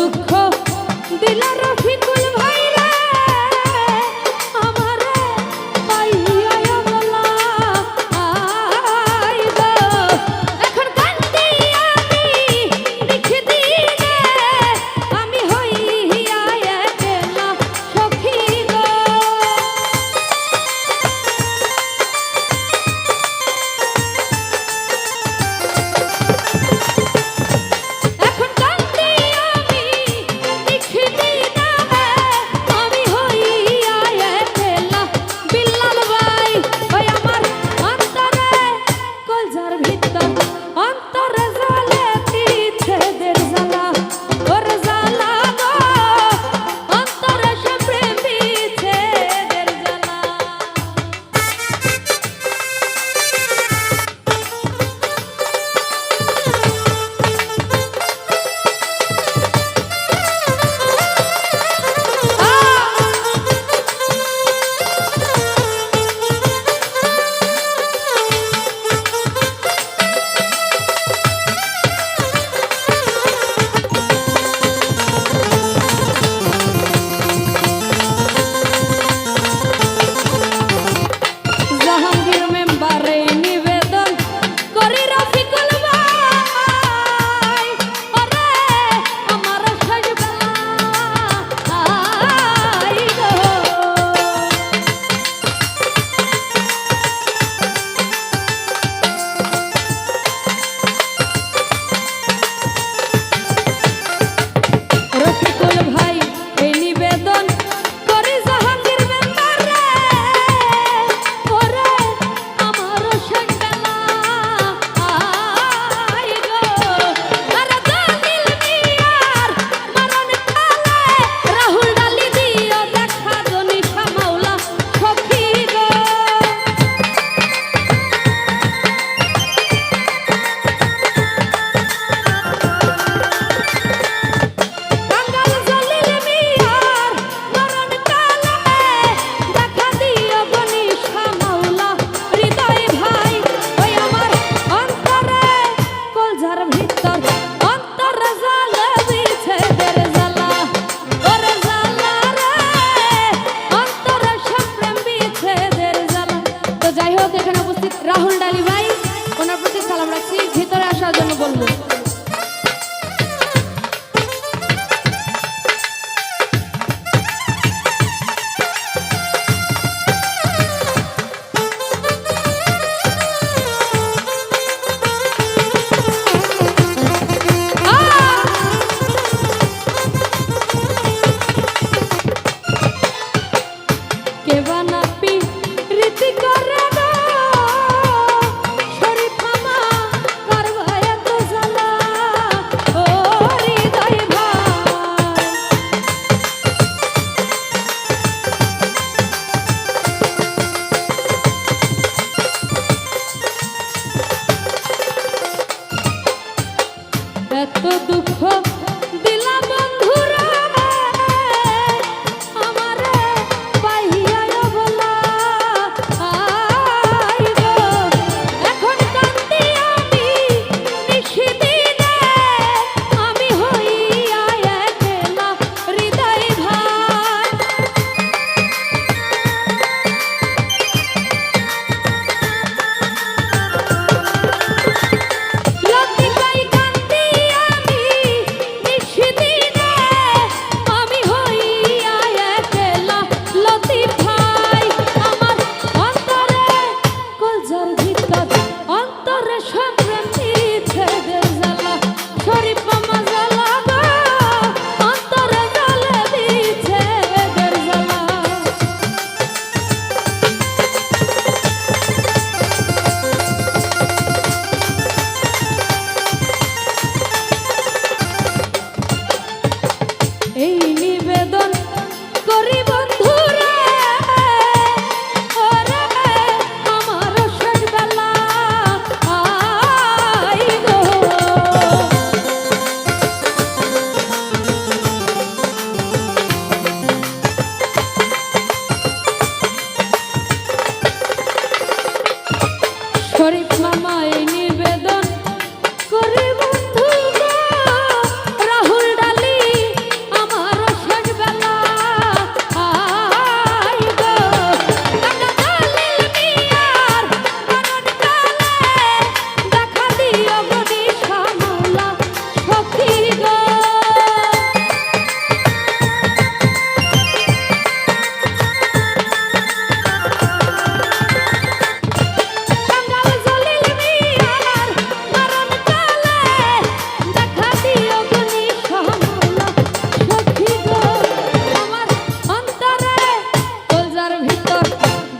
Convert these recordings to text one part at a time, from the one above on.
দুঃখ দিলার যাই হোক, এখানে উপস্থিত রাহুল ডালি ভাই ওনার প্রতি সালাম রাখছি। ভিতরে আসার জন্য বলব।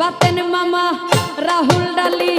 বাতেন মামা রাহুল ডালি।